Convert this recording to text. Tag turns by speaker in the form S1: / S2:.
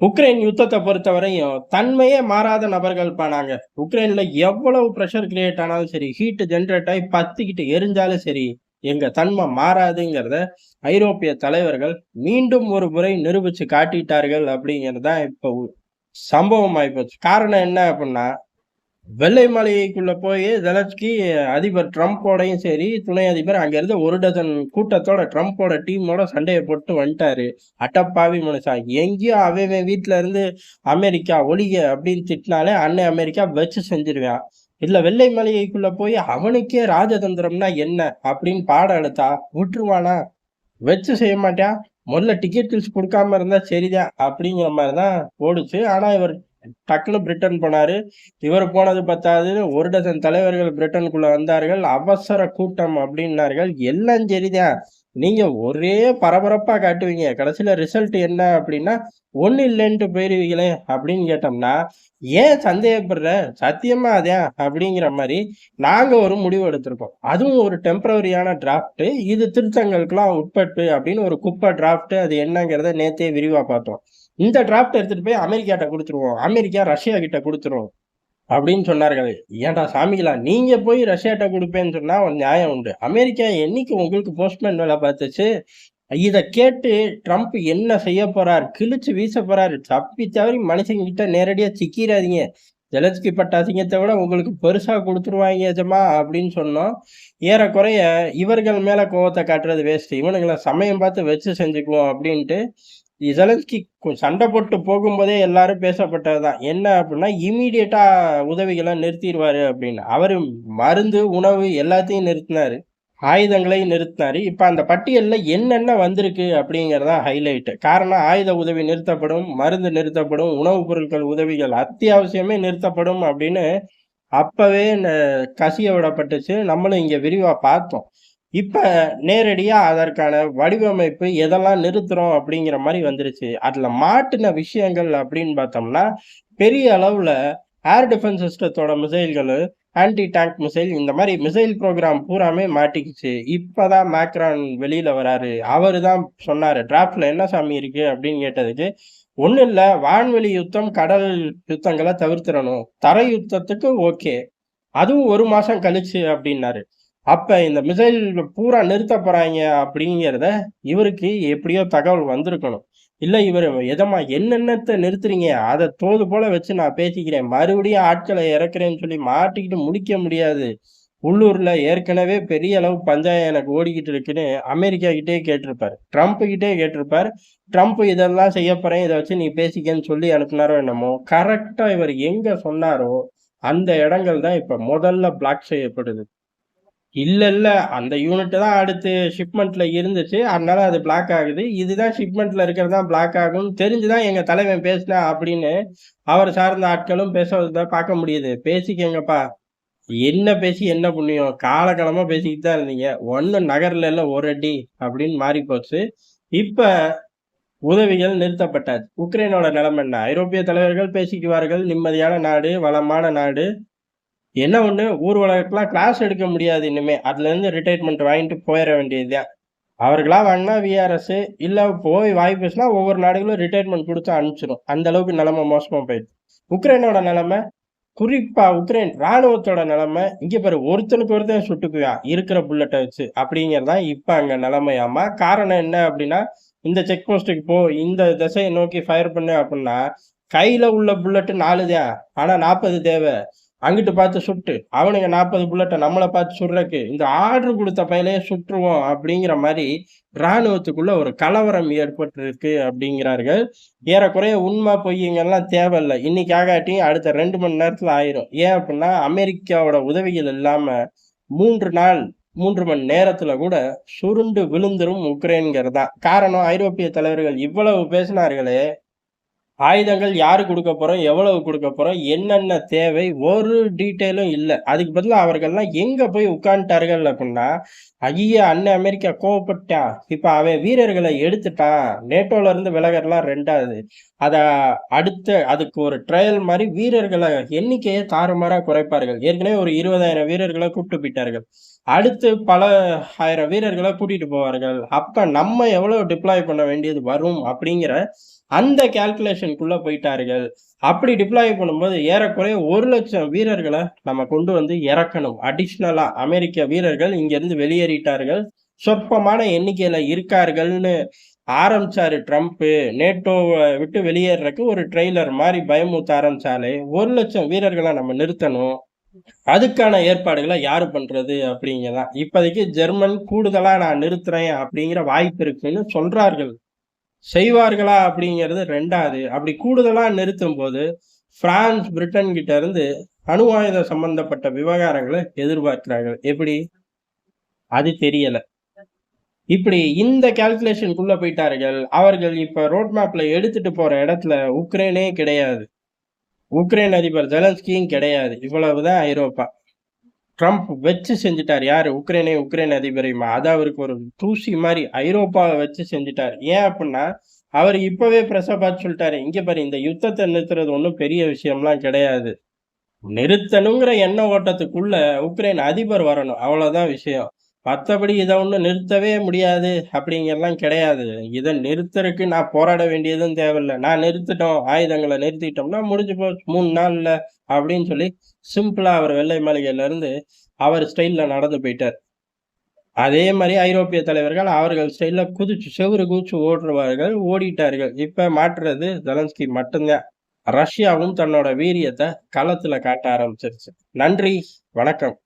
S1: Ukraine யுத்தத்தை பொறுத்தவரையும் தன்மையே மாறாத நபர்கள் பானாங்க உக்ரைன்ல எவ்வளவு ப்ரெஷர் கிரியேட் ஆனாலும் சரி ஹீட் ஜென்ரேட் ஆகி பத்திக்கிட்டு எரிஞ்சாலும் சரி எங்க தன்மை மாறாதுங்கிறத ஐரோப்பிய தலைவர்கள் மீண்டும் ஒரு முறை நிரூபிச்சு காட்டிட்டார்கள் அப்படிங்கிறது தான் இப்போ சம்பவம் ஆயிப்போச்சு காரணம் என்ன அப்படின்னா வெள்ளை மாளிகைக்குள்ள போய் ஜெலன்ஸ்கி அதிபர் ட்ரம்ப்போடையும் சரி துணை அதிபர் அங்க இருந்த ஒரு டசன் கூட்டத்தோட ட்ரம்ப்போட டீமோட சண்டையை போட்டு வந்துட்டாரு. அட்டப்பாவி மனுஷா எங்கேயும் அவன் வீட்டுல இருந்து அமெரிக்கா ஒளிக அப்படின்னு திட்டினாலே அன்னை அமெரிக்கா வச்சு செஞ்சிருவான் இல்ல வெள்ளை மாளிகைக்குள்ள போய் அவனுக்கே ராஜதந்திரம்னா என்ன அப்படின்னு பாடம் எடுத்தா விட்டுருவானா? வச்சு செய்ய மாட்டான் முதல்ல டிக்கெட்ஸ் கொடுக்காம இருந்தா சரிதான் அப்படிங்கிற மாதிரி தான் ஓடுச்சு. ஆனா இவர் டக்குன்னு பிரிட்டன் போனாரு. இவர் போனது பத்தாது. ஒரு டசன் தலைவர்கள் பிரிட்டனுக்குள்ள வந்தார்கள். அவசர கூட்டம் அப்படின்னார்கள். எல்லாம் சரிதான். நீங்க ஒரே பரபரப்பா காட்டுவீங்க. கடைசியில ரிசல்ட் என்ன அப்படின்னா ஒண்ணு இல்லைன்ட்டு போயிருவீங்களே அப்படின்னு கேட்டோம்னா ஏன் சந்தேகப்படுற? சத்தியமா அதே அப்படிங்கிற மாதிரி நாங்க ஒரு முடிவு எடுத்திருக்கோம். அதுவும் ஒரு டெம்பரவரியான டிராஃப்ட் இது திருத்தங்களுக்கெல்லாம் உட்பட்டு அப்படின்னு ஒரு குப்பை டிராஃப்ட் அது என்னங்கிறத நேத்தே விரிவா பார்த்தோம். இந்த டிராஃப்ட் எடுத்துட்டு போய் அமெரிக்காட்ட கொடுத்துருவோம். அமெரிக்கா ரஷ்யா கிட்ட கொடுத்துருவோம் அப்படின்னு சொன்னார்கள். ஏன்டா சாமிகளா நீங்க போய் ரஷ்யாட்ட கொடுப்பேன்னு சொன்னா ஒரு நியாயம் உண்டு. அமெரிக்கா என்னைக்கு உங்களுக்கு போஸ்ட்மேன் வேலை பார்த்துச்சு? இதை கேட்டு ட்ரம்ப் என்ன செய்ய போறார்? கிழிச்சு வீச போறாரு. தப்பி தவறி மனுஷங்க கிட்ட நேரடியா சிக்கிறாதீங்க. ஜெலன்ஸ்கி பட்டாசிங்கத்தை விட உங்களுக்கு பெருசா கொடுத்துருவாங்க எஜமா அப்படின்னு சொன்னோம். ஏறக்குறைய இவர்கள் மேல கோவத்தை காட்டுறது வேஸ்ட் இவனுங்களை சமயம் பார்த்து வச்சு செஞ்சுக்குவோம் அப்படின்ட்டு ஜெலன்ஸ்கி சண்டை போட்டு போகும்போதே எல்லாரும் பேசப்பட்டதுதான். என்ன அப்படின்னா இமீடியட்டா உதவிகளை நிறுத்திடுவார் அப்படின்னு அவர் மருந்து உணவு எல்லாத்தையும் நிறுத்தினார். ஆயுதங்களை நிறுத்தினார். இப்போ அந்த பட்டியலில் என்னென்ன வந்திருக்கு அப்படிங்கறதா ஹைலைட்டு காரணம் ஆயுத உதவி நிறுத்தப்படும் மருந்து நிறுத்தப்படும் உணவுப் பொருட்கள் உதவிகள் அத்தியாவசியமே நிறுத்தப்படும் அப்படின்னு அப்போவே கசிய விடப்பட்டுச்சு. நம்மளும் இங்கே விரிவாக பார்த்தோம். இப்போ நேரடியாக அதற்கான வடிவமைப்பு எதெல்லாம் நிறுத்துறோம் அப்படிங்கிற மாதிரி வந்துருச்சு. அதில் மாட்டின விஷயங்கள் அப்படின்னு பார்த்தோம்னா பெரிய அளவில் ஏர் டிஃபென்ஸ் சிஸ்டத்தோட மிசைல்கள் ஆன்டி டேங்க் மிசைல் இந்த மாதிரி மிசைல் ப்ரோக்ராம் பூராமே மாட்டிக்கிச்சு. இப்பதான் மேக்ரான் வெளியில் வராரு. அவர் தான் சொன்னார் டிராஃப்டில் என்ன சாமி இருக்குது அப்படின்னு கேட்டதுக்கு ஒன்றும் இல்லை. வான்வெளி யுத்தம் கடல் யுத்தங்களை தவிர்த்திடணும். தரை யுத்தத்துக்கு ஓகே அதுவும் ஒரு மாதம் கழிச்சு அப்படின்னாரு. அப்ப இந்த மிசைல் பூரா நிறுத்த போறாங்க அப்படிங்கிறத இவருக்கு எப்படியோ தகவல் வந்திருக்கணும். இல்ல இவர் எதமா என்னென்னத்தை நிறுத்துறீங்க? அதை தோது போல வச்சு நான் பேசிக்கிறேன். மறுபடியும் ஆட்களை இறக்குறேன்னு சொல்லி மாட்டிக்கிட்டு முடிக்க முடியாது. உள்ளூர்ல ஏற்கனவே பெரிய அளவு பஞ்சாயம் எனக்கு ஓடிக்கிட்டு இருக்குன்னு அமெரிக்கா கிட்டே கேட்டிருப்பாரு. ட்ரம்ப் கிட்டே கேட்டிருப்பாரு. ட்ரம்ப் இதெல்லாம் செய்ய போறேன். இதை வச்சு நீ பேசிக்கன்னு சொல்லி அனுப்புனாரோ என்னமோ. கரெக்டா இவர் எங்க சொன்னாரோ அந்த இடங்கள் தான் இப்ப முதல்ல பிளாக் செய்யப்படுது. இல்ல இல்ல. அந்த யூனிட் தான் அடுத்து ஷிப்மெண்ட்ல இருந்துச்சு. அதனால அது பிளாக் ஆகுது. இதுதான் ஷிப்மெண்ட்ல இருக்கிறது தான் பிளாக் ஆகும் தெரிஞ்சுதான் எங்க தலைவன் பேசினா அப்படின்னு அவர் சார்ந்த ஆட்களும் பேசுறத பார்க்க முடியுது. பேசிக்கங்கப்பா. என்ன பேசி என்ன புண்ணியம்? காலகாலமா பேசிக்கிட்டு தான் இருந்தீங்க. ஒன்னும் நகர்ல எல்லாம் ஒரு அடி அப்படின்னு மாறி போச்சு இப்ப உதவிகள் நிறுத்தப்பட்டாச்சு. உக்ரைனோட நிலைமை என்ன? ஐரோப்பிய தலைவர்கள் பேசிக்குவார்கள். நிம்மதியான நாடு வளமான நாடு. என்ன ஒன்று ஊர்வலகத்துலாம் கிளாஸ் எடுக்க முடியாது இனிமே. அதுலேருந்து ரிட்டையர்மெண்ட் ரிட்டைர்மெண்ட் வாங்கிட்டு போயிட வேண்டியதுதான். அவர்களாக வாங்கினா விஆர்எஸ் இல்லை போய் வாய் பேசினா ஒவ்வொரு நாடுகளும் ரிட்டைர்மெண்ட் கொடுத்து அனுப்பிச்சிடும் அந்த அளவுக்கு நிலைமை மோசமாக போயிடுது. உக்ரைனோட நிலைமை குறிப்பாக உக்ரைன் ராணுவத்தோட நிலமை இங்கே பாரு ஒருத்தனுக்கு ஒருத்தன் சுட்டுக்குவான் இருக்கிற புல்லட்டை வச்சு. அப்படிங்கிறதான் இப்போ அங்கே நிலைமையாமா காரணம் என்ன அப்படின்னா இந்த செக் போஸ்ட்டுக்கு போ இந்த திசையை நோக்கி ஃபயர் பண்ணு அப்படின்னா கையில் உள்ள புல்லட்டு நாலு தான் ஆனால் நாற்பது தேவை. அங்கிட்டு பார்த்து சுட்டு அவனுங்க நாற்பது புல்லட்டை நம்மளை பார்த்து சுடுறக்கு இந்த ஆர்டர் கொடுத்த பயிலே சுட்டுருவோம் அப்படிங்கிற மாதிரி இராணுவத்துக்குள்ள ஒரு கலவரம் ஏற்பட்டிருக்கு அப்படிங்கிறார்கள். ஏறக்குறைய உண்மை பொய்யுங்கெல்லாம் தேவையில்லை. இன்னைக்கு ஆகாட்டியும் அடுத்த ரெண்டு மணி நேரத்தில் ஆயிரும். ஏன் அப்படின்னா அமெரிக்காவோட உதவிகள் இல்லாமல் மூன்று நாள் மூன்று மணி நேரத்துல கூட சுருண்டு விழுந்துரும் உக்ரைன்கிறது தான் காரணம் ஐரோப்பிய தலைவர்கள் இவ்வளவு பேசினார்களே ஆயுதங்கள் யாரு கொடுக்க போறோம் எவ்வளவு கொடுக்க போறோம் என்னென்ன தேவை ஒரு டீட்டெயிலும் இல்லை. அதுக்கு பதிலாக அவர்கள்லாம் எங்க போய் உட்காந்துட்டார்கள் அப்படின்னா ஐயா அண்ணன் அமெரிக்கா கோவப்பட்டான். இப்ப அவன் வீரர்களை எடுத்துட்டான். நேட்டோல இருந்து விலகர்லாம் ரெண்டாவது. அத அடுத்த அதுக்கு ஒரு ட்ரையல் மாதிரி வீரர்களை எண்ணிக்கையை தாறுமாறா குறைப்பார்கள். ஏற்கனவே ஒரு இருபதாயிரம் வீரர்களை கூப்பிட்டு போயிட்டார்கள். அடுத்து பல ஆயிரம் வீரர்களை கூட்டிட்டு போவார்கள். அப்ப நம்ம எவ்வளவு டிப்ளாய் பண்ண வேண்டியது வரும் அப்படிங்கிற அந்த கேல்குலேஷனுக்குள்ள போயிட்டார்கள். அப்படி டிப்ளாய் பண்ணும்போது ஏறக்குறைய ஒரு லட்சம் வீரர்களை நம்ம கொண்டு வந்து இறக்கணும். அடிஷ்னலா அமெரிக்க வீரர்கள் இங்கிருந்து வெளியேறிட்டார்கள். சொற்பமான எண்ணிக்கையில இருக்கார்கள்னு ஆரம்பிச்சாரு ட்ரம்ப்பு நேட்டோவை விட்டு வெளியேறக்கு ஒரு ட்ரெய்லர் மாதிரி பயமூத்த ஆரம்பிச்சாலே ஒரு லட்சம் வீரர்களை நம்ம நிறுத்தணும். அதுக்கான ஏற்பாடுகளை யாரு பண்றது அப்படிங்கதான் இப்போதைக்கு ஜெர்மன் கூடுதலா நான் நிறுத்துறேன் அப்படிங்கிற வாய்ப்பு இருக்குன்னு சொல்றார்கள். செய்வார்களா அப்படிங்கிறது ரெண்டாவது. அப்படி கூடுதலா நிறுத்தும் போது பிரான்ஸ் பிரிட்டன் கிட்ட இருந்து அணு ஆயுத சம்பந்தப்பட்ட விவகாரங்களை எதிர்பார்க்கிறார்கள். எப்படி? அது தெரியல. இப்படி இந்த கால்குலேஷனுக்குள்ள போயிட்டார்கள். அவர்கள் இப்ப ரோட் மேப்ல எடுத்துட்டு போற இடத்துல உக்ரைனே கிடையாது. உக்ரைன் அதிபர் ஜெலன்ஸ்கியும் கிடையாது. இவ்வளவுதான் ஐரோப்பா. ட்ரம்ப் வச்சு செஞ்சுட்டார். யார்? உக்ரைனே உக்ரைன் அதிபரையுமா? அது அவருக்கு ஒரு தூசி மாதிரி ஐரோப்பாவை வச்சு செஞ்சுட்டார். ஏன் அப்படின்னா அவர் இப்போவே பிரச பார்த்து சொல்லிட்டாரு. இங்கே பாரு இந்த யுத்தத்தை நிறுத்துறது ஒன்றும் பெரிய விஷயம்லாம் கிடையாது. நிறுத்தணுங்கிற எண்ண ஓட்டத்துக்குள்ள உக்ரைன் அதிபர் வரணும். அவ்வளோதான் விஷயம். மற்றபடி இதை ஒன்றும் நிறுத்தவே முடியாது. அப்படிங்கிறலாம் கிடையாது. இதை நிறுத்தறதுக்கு நான் போராட வேண்டியதும் தேவையில்லை. நான் நிறுத்திட்டோம். ஆயுதங்களை நிறுத்திட்டோம்னா முடிஞ்சு போச்சு. மூணு நாளில் அப்படின்னு சொல்லி சிம்பிளாக அவர் வெள்ளை மாளிகையிலேருந்து அவர் ஸ்டைலில் நடந்து போயிட்டார். அதே மாதிரி ஐரோப்பிய தலைவர்கள் அவர்கள் ஸ்டைலில் குதிச்சு செவுறு குதிச்சு ஓடுறவார்கள் ஓடிட்டார்கள். இப்போ மாற்றுறது ஜலன்ஸ்கி மட்டும்தான். ரஷ்யாவும் தன்னோட வீரியத்தை களத்தில் காட்ட ஆரம்பிச்சிருச்சு. நன்றி. வணக்கம்.